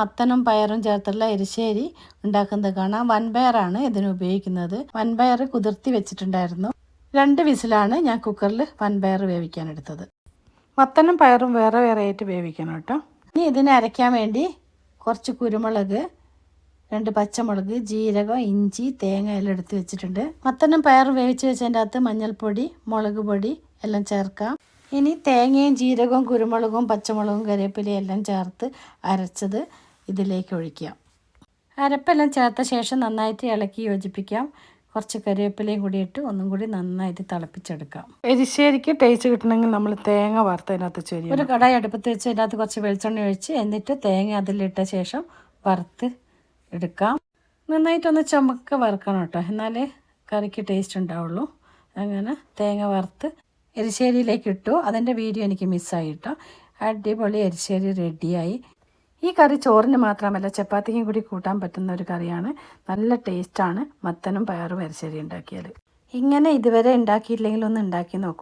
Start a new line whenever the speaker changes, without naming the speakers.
മത്തനും പയറും ചേർത്തുള്ള എരിശ്ശേരി ഉണ്ടാക്കുന്നത് കാണാം. വൻപയറാണ് ഇതിന് ഉപയോഗിക്കുന്നത്. വൻപയർ കുതിർത്തി വെച്ചിട്ടുണ്ടായിരുന്നു. രണ്ട് വിസിലാണ് ഞാൻ കുക്കറിൽ വൻപയർ വേവിക്കാൻ എടുത്തത്. മത്തനും പയറും വേറെ വേറെ ആയിട്ട് വേവിക്കണം കേട്ടോ. ഇനി ഇതിനെ അരയ്ക്കാൻ വേണ്ടി കുറച്ച് കുരുമുളക് രണ്ട് പച്ചമുളക് ജീരകം ഇഞ്ചി തേങ്ങ എല്ലാം എടുത്ത് വെച്ചിട്ടുണ്ട്. മത്തനും പയറും വേവിച്ച് വെച്ചതിന്റെ അകത്ത് മഞ്ഞൾപ്പൊടി മുളക് പൊടി എല്ലാം ചേർക്കാം. ഇനി തേങ്ങയും ജീരകവും കുരുമുളകും പച്ചമുളകും കറിവേപ്പിലയും എല്ലാം ചേർത്ത് അരച്ചത് ഇതിലേക്ക് ഒഴിക്കാം. അരപ്പെല്ലാം ചേർത്ത ശേഷം നന്നായിട്ട് ഇളക്കി യോജിപ്പിക്കാം. കുറച്ച് കറിവേപ്പിലയും കൂടി ഇട്ട് ഒന്നും കൂടി നന്നായിട്ട് തിളപ്പിച്ചെടുക്കാം.
എരിശ്ശേരിക്ക് ടേസ്റ്റ് കിട്ടണമെങ്കിൽ നമ്മൾ തേങ്ങ വറുത്തതിനകത്ത് ചെരിയ
ഒരു കടായി അടുപ്പത്ത് വെച്ച് അതിനകത്ത് കുറച്ച് വെളിച്ചെണ്ണ ഒഴിച്ച് എന്നിട്ട് തേങ്ങ അതിലിട്ട ശേഷം വറുത്ത് എടുക്കാം. നന്നായിട്ടൊന്ന് ചുമക്ക വറുക്കണം കേട്ടോ. എന്നാലേ കറിക്ക് ടേസ്റ്റ് ഉണ്ടാവുള്ളൂ. അങ്ങനെ തേങ്ങ വറുത്ത് എരിശ്ശേരിയിലേക്ക് ഇട്ടു അതിന്റെ വീഡിയോ എനിക്ക് മിസ്സായി കേട്ടോ. അടിപൊളി എരിശ്ശേരി റെഡിയായി. ഈ കറി ചോറിന് മാത്രമല്ല ചപ്പാത്തിക്കും കൂടി കൂട്ടാൻ പറ്റുന്ന ഒരു കറിയാണ്. നല്ല ടേസ്റ്റാണ് മത്തനും പയറും എരിശ്ശേരി ഉണ്ടാക്കിയാൽ ഇങ്ങനെ ഇതുവരെ ഉണ്ടാക്കിയില്ലെങ്കിൽ ഒന്ന് ഉണ്ടാക്കി നോക്കൂ.